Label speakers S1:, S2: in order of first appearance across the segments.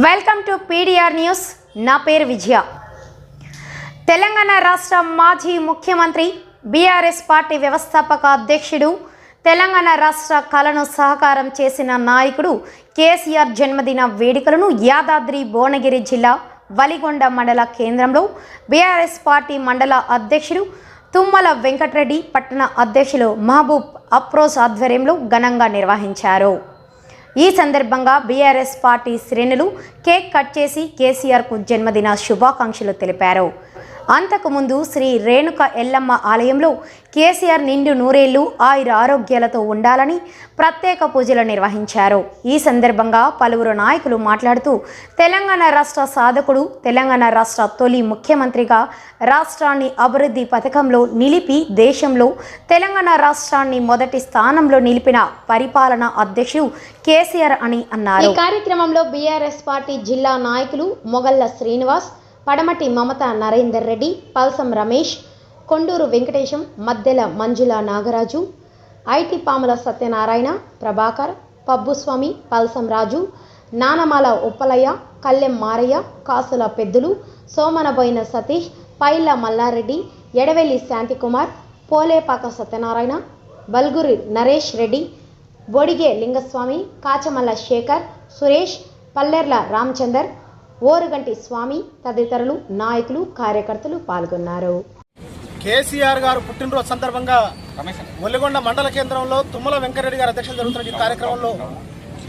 S1: Welcome to PDR news నా పేరు విజయ. తెలంగాణ రాష్ట్ర మాజీ ముఖ్యమంత్రి బీఆర్ఎస్ పార్టీ వ్యవస్థాపక అధ్యక్షుడు తెలంగాణ రాష్ట్ర కళను సహకారం చేసిన నాయకుడు కేసీఆర్ జన్మదిన వేడుకలను యాదాద్రి భువనగిరి జిల్లా వలిగొండ మండల కేంద్రంలో బీఆర్ఎస్ పార్టీ మండల అధ్యక్షుడు తుమ్మల వెంకటరెడ్డి పట్టణ అధ్యక్షులు మహబూబ్ అప్రోజ్ ఆధ్వర్యంలో ఘనంగా నిర్వహించారు. ఈ సందర్భంగా బీఆర్ఎస్ పార్టీ శ్రేణులు కేక్ కట్ చేసి కేసీఆర్కు జన్మదిన శుభాకాంక్షలు తెలిపారు. అంతకుముందు శ్రీ రేణుక ఎల్లమ్మ ఆలయంలో కేసీఆర్ నిండు నూరేళ్ళు ఆయుర ఆరోగ్యాలతో ఉండాలని ప్రత్యేక పూజలు నిర్వహించారు. ఈ సందర్భంగా పలువురు నాయకులు మాట్లాడుతూ తెలంగాణ రాష్ట్ర సాధకుడు తెలంగాణ రాష్ట్ర తొలి ముఖ్యమంత్రిగా రాష్ట్రాన్ని అభివృద్ధి పథకంలో నిలిపి దేశంలో తెలంగాణ రాష్ట్రాన్ని మొదటి స్థానంలో నిలిపిన పరిపాలన అధ్యక్షుడు కేసీఆర్ అని అన్నారు. ఈ కార్యక్రమంలో బీఆర్ఎస్ పార్టీ జిల్లా నాయకులు మొగల్ల శ్రీనివాస్ పడమటి మమత నరేందర్ రెడ్డి పల్సం రమేష్ కొండూరు వెంకటేశం మద్దెల మంజుల నాగరాజు ఐటి పాముల సత్యనారాయణ ప్రభాకర్ పబ్బుస్వామి పల్సం రాజు నానమాల ఉప్పలయ్య కల్లెం మారయ్య కాసుల పెద్దులు సోమనబోయిన సతీష్ పైల మల్లారెడ్డి ఎడవెల్లి శాంతికుమార్ పోలేపాక సత్యనారాయణ బల్గురి నరేష్ రెడ్డి బొడిగే లింగస్వామి కాచమల్ల శేఖర్ సురేష్ పల్లెర్ల రామచందర్ ఓరుగంటి స్వామి తదితరులు నాయకులు కార్యకర్తలు పాల్గొన్నారు.
S2: కేసీఆర్ గారు పుట్టినరోజు సందర్భంగా ఒల్లిగొండ మండల కేంద్రంలో తుమ్మల వెంకరెడ్డి గారు అధ్యక్షత జరుగుతున్న ఈ కార్యక్రమంలో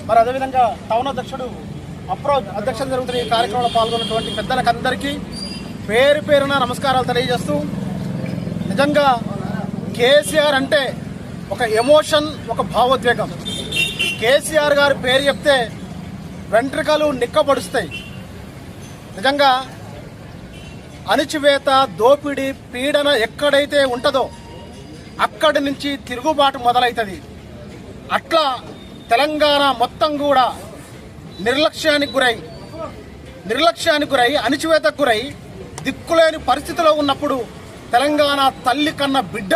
S2: మరి అదేవిధంగా టౌన్ అధ్యక్షుడు అప్రోచ్ అధ్యక్షత జరుగుతున్న ఈ కార్యక్రమంలో పాల్గొన్నటువంటి పెద్దలకు అందరికీ పేరు పేరున నమస్కారాలు తెలియజేస్తూ నిజంగా కేసీఆర్ అంటే ఒక ఎమోషన్ ఒక భావోద్వేగం. కేసీఆర్ గారు పేరు చెప్తే వెంట్రుకలు నిక్కబడుస్తాయి. నిజంగా అణిచివేత దోపిడీ పీడన ఎక్కడైతే ఉంటుందో అక్కడి నుంచి తిరుగుబాటు మొదలవుతుంది అట్లా తెలంగాణ మొత్తం కూడా నిర్లక్ష్యానికి గురై నిర్లక్ష్యానికి గురై అణిచివేతకు గురై దిక్కులేని పరిస్థితిలో ఉన్నప్పుడు తెలంగాణ తల్లి కన్న బిడ్డ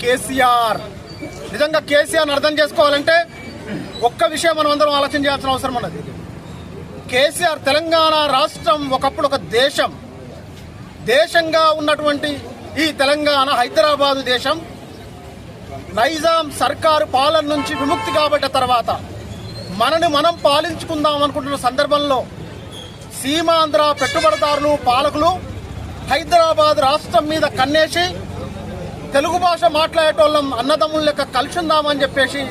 S2: కేసీఆర్. నిజంగా కేసీఆర్ని అర్థం చేసుకోవాలంటే ఒక్క విషయం మనం అందరం ఆలోచన చేయాల్సిన అవసరం ఉన్నది. కేసీఆర్ తెలంగాణ రాష్ట్రం ఒకప్పుడు ఒక దేశం. దేశంగా ఉన్నటువంటి ఈ తెలంగాణ హైదరాబాదు దేశం. నైజాం సర్కారు పాలన నుంచి విముక్తి కాబట్టిన తర్వాత మనని మనం పాలించుకుందాం అనుకుంటున్న సందర్భంలో సీమాంధ్ర పెట్టుబడిదారులు పాలకులు హైదరాబాద్ రాష్ట్రం మీద కన్నేసి తెలుగు భాష మాట్లాడేటోళ్ళం అన్నదమ్ముల లెక్క కలిసిందామని చెప్పేసి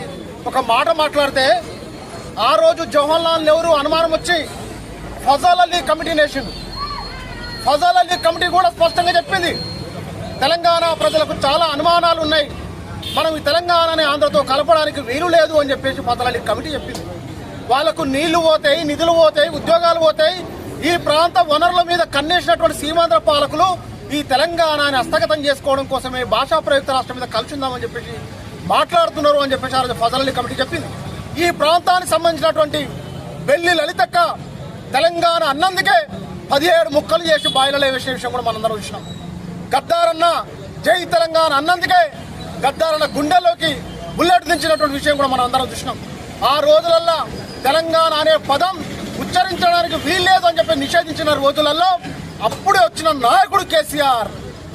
S2: ఒక మాట మాట్లాడితే ఆ రోజు జవహర్లాల్ నెహ్రూ అనుమానం వచ్చి Fazal Ali committee nation Fazal Ali committee కూడా స్పష్టంగా చెప్పింది తెలంగాణ ప్రజలకు చాలా అనుమానాలు ఉన్నాయి. మనం ఈ తెలంగాణని ఆంధ్రతో కలపడానికి వీలు లేదు అని చెప్పేసి ఫజల్ అలీ కమిటీ చెప్పింది. వాళ్ళకు నీళ్ళు పోతాయి నిధులు పోతాయి ఉద్యోగాలు పోతాయి. ఈ ప్రాంత వనరుల మీద కన్నేసినటువంటి సీమాంధ్ర పాలకులు ఈ తెలంగాణని హస్తగతం చేసుకోవడం కోసమే భాషా ప్రయుక్త రాష్ట్రం మీద కలిసిందామని చెప్పేసి మాట్లాడుతున్నారు అని చెప్పేసి ఆ రోజు ఫజల్ అలీ కమిటీ చెప్పింది. ఈ ప్రాంతానికి సంబంధించినటువంటి బెల్లి లలితక్క తెలంగాణ అన్నందుకే పదిహేడు ముక్కలు చేసి బాయిలలో వేసిన విషయం కూడా మనందరం చూసినాం. గద్దారన్న జై తెలంగాణ అన్నందుకే గద్దారన్న గుండెల్లోకి బుల్లెట్ దించినటువంటి విషయం కూడా మనం అందరం చూసినాం. ఆ రోజులల్లో తెలంగాణ అనే పదం ఉచ్చరించడానికి వీల్లేదు అని చెప్పి నిషేధించిన రోజులలో అప్పుడే వచ్చిన నాయకుడు కేసీఆర్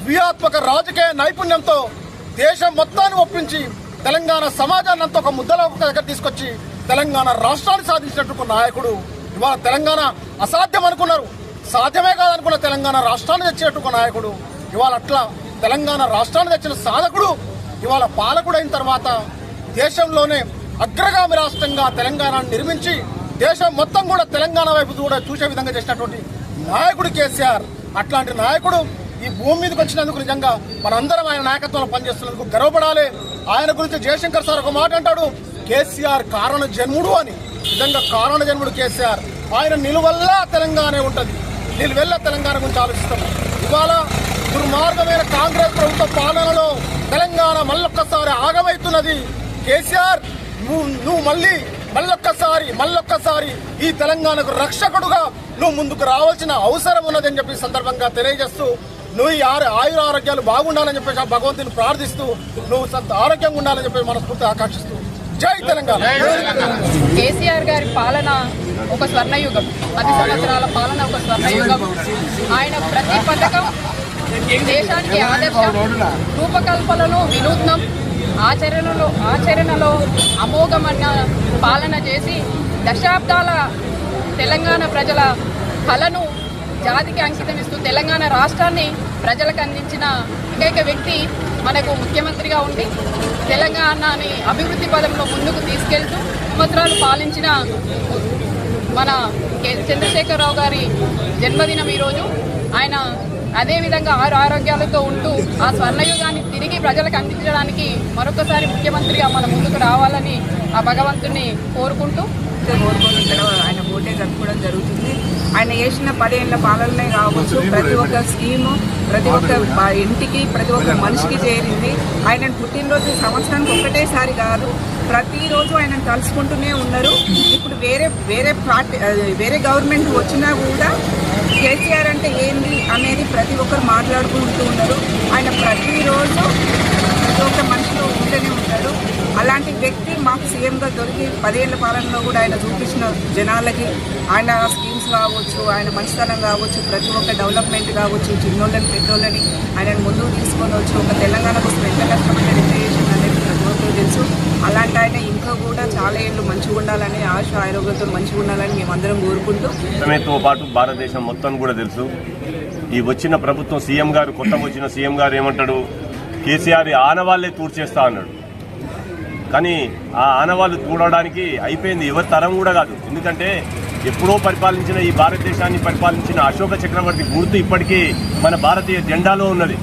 S2: వ్యూహాత్మక రాజకీయ నైపుణ్యంతో దేశం మొత్తాన్ని ఒప్పించి తెలంగాణ సమాజాన్ని అంతా ఒక ముద్దలో ఒక దగ్గర తీసుకొచ్చి తెలంగాణ రాష్ట్రాన్ని సాధించినట్టు నాయకుడు ఇవాళ తెలంగాణ అసాధ్యం అనుకున్నారు. సాధ్యమే కాదనుకున్న తెలంగాణ రాష్ట్రాన్ని తెచ్చినట్టు ఒక నాయకుడు. ఇవాళ అట్లా తెలంగాణ రాష్ట్రాన్ని తెచ్చిన సాధకుడు ఇవాళ పాలకుడైన తర్వాత దేశంలోనే అగ్రగామి రాష్ట్రంగా తెలంగాణను నిర్మించి దేశం మొత్తం కూడా తెలంగాణ వైపు కూడా చూసే విధంగా చేసినటువంటి నాయకుడు కేసీఆర్. అట్లాంటి నాయకుడు ఈ భూమి మీదకి వచ్చినందుకు నిజంగా మనందరం ఆయన నాయకత్వంలో పనిచేస్తున్నందుకు గర్వపడాలి. ఆయన గురించి జయశంకర్ సార్ ఒక మాట అంటాడు కేసీఆర్ కారణ జన్ముడు అని. నిజంగా కారణ జన్ముడు కేసీఆర్. ఆయన నిలువల్ల తెలంగాణ ఉంటుంది. నిలువెల్ల తెలంగాణ గురించి ఆలోచిస్తాం. ఇవాళ దుర్మార్గమైన కాంగ్రెస్ ప్రభుత్వ పాలనలో తెలంగాణ మళ్ళొక్కసారి ఆగమవుతున్నది కేసీఆర్. నువ్వు నువ్వు మళ్ళీ మళ్ళొక్కసారి మళ్ళొక్కసారి ఈ తెలంగాణకు రక్షకుడుగా నువ్వు ముందుకు రావాల్సిన అవసరం ఉన్నదని చెప్పి సందర్భంగా తెలియజేస్తూ నువ్వు ఈ ఆరు ఆయుర ఆరోగ్యాలు బాగుండాలని చెప్పేసి ఆ భగవంతుని ప్రార్థిస్తూ నువ్వు సంత ఆరోగ్యంగా ఉండాలని చెప్పి మనస్ఫూర్తి ఆకాంక్షిస్తూ. జై తెలంగాణ.
S3: కేసీఆర్ గారి పాలన ఒక స్వర్ణయుగం. పది సంవత్సరాల పాలన ఒక స్వర్ణయుగం. ఆయన ప్రతి పథకం దేశానికి ఆదర్శం రూపకల్పనలో వినూత్నం ఆచరణలో ఆచరణలో అమోఘమన్న పాలన చేసి దశాబ్దాల తెలంగాణ ప్రజల కళను జాతికి అంకితం ఇస్తూ తెలంగాణ రాష్ట్రాన్ని ప్రజలకు అందించిన ఏకైక వ్యక్తి మనకు ముఖ్యమంత్రిగా ఉండి తెలంగాణని అభివృద్ధి పదంలో ముందుకు తీసుకెళ్తూ సంవత్సరాలు పాలించిన మన చంద్రశేఖరరావు గారి జన్మదినం ఈరోజు. ఆయన అదేవిధంగా ఆరు ఆరోగ్యాలతో ఉంటూ ఆ స్వర్ణయుగాన్ని తిరిగి ప్రజలకు అందించడానికి మరొకసారి ముఖ్యమంత్రిగా మన ముందుకు రావాలని ఆ భగవంతుని కోరుకుంటూ
S4: కోరుకొని ఇక్కడ ఆయన ఓటే జరుపుకోవడం జరుగుతుంది. ఆయన చేసిన పదేళ్ళ పాలననే కావచ్చు ప్రతి ఒక్క స్కీము ప్రతి ఒక్క ఇంటికి ప్రతి ఒక్క మనిషికి చేరింది. ఆయన పుట్టినరోజు సంవత్సరానికి ఒకటేసారి కాదు ప్రతిరోజు ఆయన తలుచుకుంటూనే ఉన్నారు. ఇప్పుడు వేరే వేరే పార్టీ వేరే గవర్నమెంట్ వచ్చినా కూడా కేసీఆర్ అంటే ఏంది అనేది ప్రతి ఒక్కరు మాట్లాడుకుంటూ ఉన్నారు. ఆయన ప్రతిరోజు ప్రతి ఒక్క మనిషిలో ఉంటూనే ఉంటాడు. అలాంటి వ్యక్తి మాకు సీఎంగా దొరికి పదేళ్ళ పాలనలో కూడా ఆయన చూపించిన జనాలకి ఆయన స్కీమ్స్ కావచ్చు ఆయన మంచితనం కావచ్చు ప్రతి ఒక్క డెవలప్మెంట్ కావచ్చు చిన్నోళ్ళని పెద్దోళ్ళని ఆయన ముందుకు తీసుకొని వచ్చి ఒక తెలంగాణ కోసం ఎంత కష్టమైన ఎంత అనేది ప్రతి ఒక్కరు తెలుసు. అలాంటి ఆయన ఇంకా కూడా చాలా ఏళ్ళు మంచిగా ఉండాలని ఆశ ఆరోగ్యంతో మంచిగా ఉండాలని మేమందరం కోరుకుంటూ.
S5: తో పాటు భారతదేశం మొత్తం కూడా తెలుసు. ఈ వచ్చిన ప్రభుత్వం సీఎం గారు కొత్తగా వచ్చిన సీఎం గారు ఏమంటాడు? కేసీఆర్ ఆనవాళ్ళే తూర్చేస్తా అన్నాడు. కానీ ఆ ఆనవాళ్ళు తూడడానికి అయిపోయింది ఎవరి తరం కూడా కాదు. ఎందుకంటే ఎప్పుడో పరిపాలించిన ఈ భారతదేశాన్ని పరిపాలించిన అశోక చక్రవర్తి గుర్తు ఇప్పటికీ మన భారతీయ జెండాలో ఉన్నది.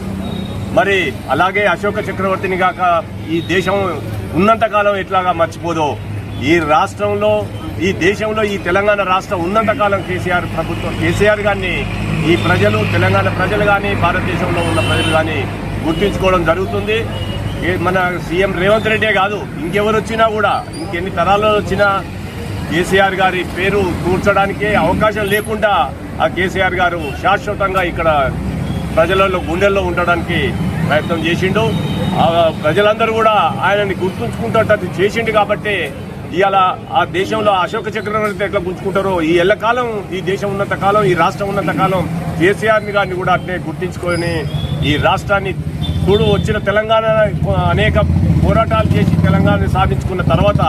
S5: మరి అలాగే అశోక చక్రవర్తిని కాక ఈ దేశం ఉన్నంతకాలం ఎట్లాగా మర్చిపోదో ఈ రాష్ట్రంలో ఈ దేశంలో ఈ తెలంగాణ రాష్ట్రం ఉన్నంతకాలం కేసీఆర్ ప్రభుత్వం కేసీఆర్ గారిని ఈ ప్రజలు తెలంగాణ ప్రజలు కానీ భారతదేశంలో ఉన్న ప్రజలు కానీ గుర్తించుకోవడం జరుగుతుంది. ఏ- మన సీఎం రేవంత్ రెడ్డే కాదు ఇంకెవరు వచ్చినా కూడా ఇంకెన్ని తరాల్లో వచ్చినా కేసీఆర్ గారి పేరు కూర్చడానికే అవకాశం లేకుండా ఆ కేసీఆర్ గారు శాశ్వతంగా ఇక్కడ ప్రజలలో గుండెల్లో ఉండడానికి ప్రయత్నం చేసిండు. ప్రజలందరూ కూడా ఆయనని గుర్తుంచుకుంటట్టు చేసిండు కాబట్టి ఇవాళ ఆ దేశంలో అశోక చక్రవర్తి ఎట్లా గుర్తుకుంటారో ఈ ఎల్లకాలం ఈ దేశం ఉన్నంత కాలం ఈ రాష్ట్రం ఉన్నంత కాలం కేసీఆర్ గారిని కూడా అట్లే గుర్తించుకొని ఈ రాష్ట్రాన్ని చూడు వచ్చిన తెలంగాణ అనేక పోరాటాలు చేసి తెలంగాణని సాధించుకున్న తర్వాత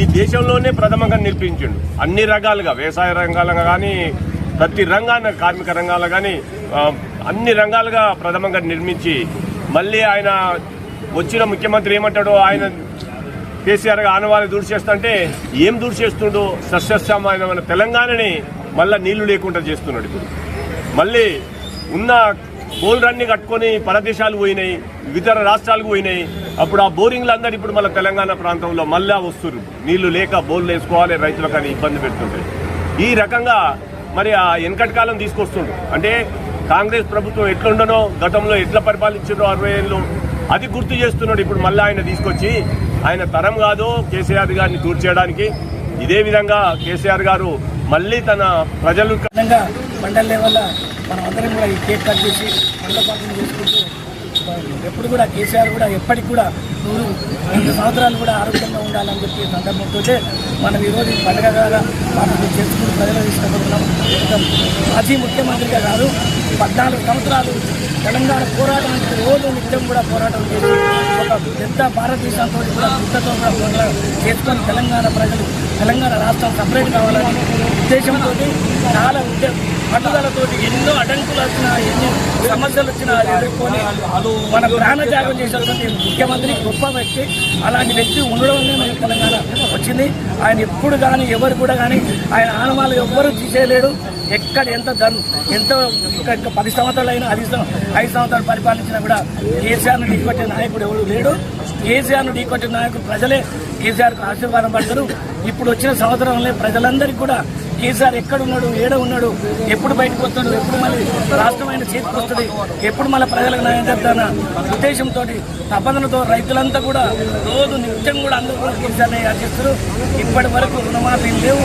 S5: ఈ దేశంలోనే ప్రథమంగా నిలిపించిండు. అన్ని రకాలుగా వ్యవసాయ రంగాలుగా కానీ ప్రతి రంగాన కార్మిక రంగాలు కానీ అన్ని రంగాలుగా ప్రథమంగా నిర్మించి మళ్ళీ ఆయన వచ్చిన ముఖ్యమంత్రి ఏమంటాడో ఆయన కేసీఆర్ ఆనవాళ్ళు దూరు చేస్తుంటే ఏం దూరు చేస్తుండో? సస్యశ్యామైన తెలంగాణని మళ్ళీ నీళ్ళు లేకుండా చేస్తున్నాడు ఇప్పుడు. మళ్ళీ ఉన్న బోర్లన్నీ కట్టుకొని పరదేశాలు పోయినాయి ఇతర రాష్ట్రాలకు పోయినాయి. అప్పుడు ఆ బోరింగ్లు అందరు ఇప్పుడు మళ్ళీ తెలంగాణ ప్రాంతంలో మళ్ళా వస్తున్నారు నీళ్ళు లేక బోర్లు వేసుకోవాలి రైతులకు అని ఇబ్బంది పెడుతుంటాయి ఈ రకంగా మరి ఆ వెనకటి కాలం తీసుకొస్తుండు అంటే కాంగ్రెస్ ప్రభుత్వం ఎట్లుండనో గతంలో ఎట్లా పరిపాలించారో అరవై ఏళ్ళు అది గుర్తు చేస్తున్నాడు ఇప్పుడు మళ్ళీ ఆయన తీసుకొచ్చి. ఆయన తరం కాదు కేసీఆర్ గారిని తూర్చేయడానికి. ఇదే విధంగా కేసీఆర్ గారు మళ్ళీ తన ప్రజలు
S6: విధంగా మండల్ లెవెల్లో మనం అందరం కూడా ఈ కేక్ కట్ చేసి మండల పంపిణీ చేసుకుంటూ ఎప్పుడు కూడా కేసీఆర్ కూడా ఎప్పటికి కూడా నూరు రెండు సంవత్సరాలు కూడా ఆరోగ్యంగా ఉండాలని చెప్పి సందర్భంతో మనం ఈరోజు ఈ పండుగ ద్వారా మనం చేసుకుని ప్రజలు తీసుకుంటున్నాం మాజీ ముఖ్యమంత్రిగా కాదు పద్నాలుగు సంవత్సరాలు తెలంగాణ పోరాటానికి రోజు నిత్యం కూడా పోరాటం చేసి ఒక పెద్ద భారతదేశంతో కూడా యుద్ధతో కూడా పోరాటం చేసుకొని తెలంగాణ ప్రజలు తెలంగాణ రాష్ట్రం సపరేట్ కావాలని ఉద్దేశంతో చాలా ఉద్యోగం పట్టుదలతోటి ఎన్నో అడ్డంకులు వచ్చినా ఎన్ని సమస్యలు వచ్చినా అది ఎదుర్కొని మన ప్రాణత్యాగం చేసినటువంటి ముఖ్యమంత్రి గొప్ప వ్యక్తి. అలాంటి వ్యక్తి ఉండడం వల్లే మనకి తెలంగాణ వచ్చింది. ఆయన ఎప్పుడు కానీ ఎవరు కూడా కానీ ఆయన ఆనవాళ్ళు ఎవ్వరూ తీసేయలేడు. ఎక్కడ ఎంత ధన్ ఎంత పది సంవత్సరాలు అయినా ఐదు ఐదు సంవత్సరాలు పరిపాలించినా కూడా కేసీఆర్ను ఢీకొట్టే నాయకుడు ఎవరు లేడు. కేసీఆర్ను ఢీకొట్టే నాయకుడు ప్రజలే. కేసీఆర్కు ఆశీర్వాదం పడతారు. ఇప్పుడు వచ్చిన సంవత్సరంలో ప్రజలందరికీ కూడా కేసీఆర్ ఎక్కడ ఉన్నాడు ఏడ ఉన్నాడు ఎప్పుడు బయటకు వస్తాడు ఎప్పుడు మళ్ళీ రాష్ట్రమైన చేతికి వస్తుంది ఎప్పుడు మళ్ళీ ప్రజలకు న్యాయం చేస్తాన ఉద్దేశంతో తపనతో రైతులంతా కూడా రోజు నిత్యం కూడా అందరూ కూడా కేసీఆర్ని యాచిస్తారు ఇప్పటి వరకు రుణమాఫీలు లేవు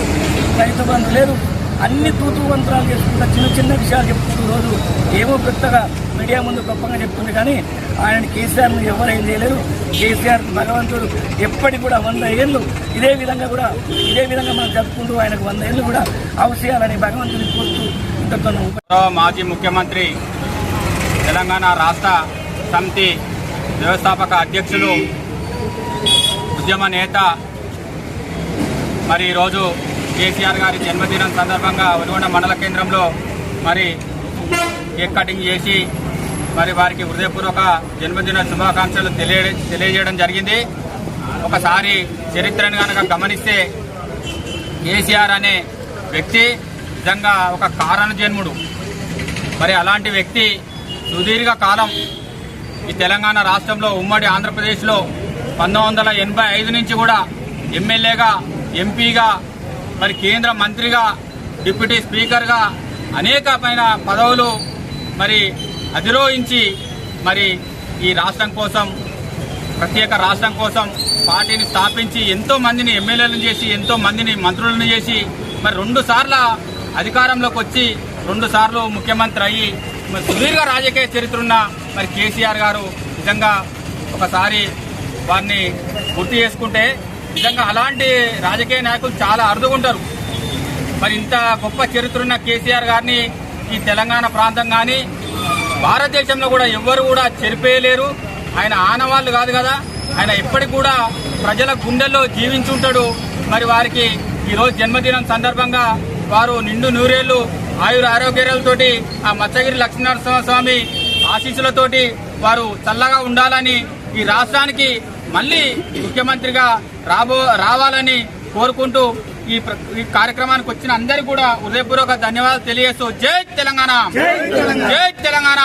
S6: రైతు బంధు లేరు అన్ని తూతు మంత్రాలు చేసుకుంటా చిన్న చిన్న విషయాలు చెప్పుకుంటూ రోజు ఏమో పెద్దగా మీడియా ముందు గొప్పగా చెప్తుంది కానీ ఆయన కేసీఆర్ను ఎవరేం చేయలేరు. కేసీఆర్ భగవంతుడు ఎప్పటికి కూడా వంద ఏళ్ళు ఇదే విధంగా కూడా ఇదే విధంగా మనం జరుపుకుంటూ ఆయనకు వంద ఏళ్ళు కూడా అవసరాలని భగవంతుని కోరుతూ ఇంతతో
S7: మాజీ ముఖ్యమంత్రి తెలంగాణ రాష్ట్ర సమితి వ్యవస్థాపక అధ్యక్షులు ఉద్యమ నేత మరి ఈరోజు కేసీఆర్ గారి జన్మదినం సందర్భంగా ఉదగొండ మండల కేంద్రంలో మరి కేక్ కటింగ్ చేసి మరి వారికి హృదయపూర్వక జన్మదిన శుభాకాంక్షలు తెలియ తెలియజేయడం జరిగింది. ఒకసారి చరిత్రను కనుక గమనిస్తే కేసీఆర్ అనే వ్యక్తి నిజంగా ఒక కారణ జన్ముడు మరి అలాంటి వ్యక్తి సుదీర్ఘ కాలం ఈ తెలంగాణ రాష్ట్రంలో ఉమ్మడి ఆంధ్రప్రదేశ్లో పంతొమ్మిది వందల ఎనభై ఐదు నుంచి కూడా ఎమ్మెల్యేగా ఎంపీగా మరి కేంద్ర మంత్రిగా డిప్యూటీ స్పీకర్గా అనేకమైన పదవులు మరి అధిరోహించి మరి ఈ రాష్ట్రం కోసం ప్రత్యేక రాష్ట్రం కోసం పార్టీని స్థాపించి ఎంతో మందిని ఎమ్మెల్యేలను చేసి ఎంతో మందిని మంత్రులను చేసి మరి రెండు సార్ల అధికారంలోకి వచ్చి రెండు సార్లు ముఖ్యమంత్రి అయ్యి మరి సుదీర్ఘ రాజకీయ చరిత్ర ఉన్న మరి కేసీఆర్ గారు నిజంగా ఒకసారి వారిని గుర్తు చేసుకుంటే నిజంగా అలాంటి రాజకీయ నాయకులు చాలా అరుదుకుంటారు మరి ఇంత గొప్ప చరిత్ర ఉన్న కేసీఆర్ గారిని ఈ తెలంగాణ ప్రాంతం కానీ భారతదేశంలో కూడా ఎవ్వరు కూడా చెరిపేయలేరు. ఆయన ఆనవాళ్ళు కాదు కదా. ఆయన ఎప్పటికి కూడా ప్రజల గుండెల్లో జీవించుంటాడు. మరి వారికి ఈరోజు జన్మదినం సందర్భంగా వారు నిండు నూరేళ్ళు ఆయుర ఆరోగ్యాలతోటి ఆ మత్స్యగిరి లక్ష్మీనరసింహ స్వామి ఆశీస్సులతోటి వారు చల్లగా ఉండాలని ఈ రాష్ట్రానికి మళ్ళీ ముఖ్యమంత్రిగా రాబో రావాలని కోరుకుంటూ ఈ కార్యక్రమానికి వచ్చిన అందరికీ కూడా హృదయపూర్వక ధన్యవాదాలు తెలియజేస్తూ జై తెలంగాణ. జై తెలంగాణ.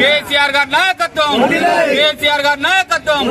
S7: కేసీఆర్ గారి నాయకత్వం. కేసీఆర్ గారి నాయకత్వం.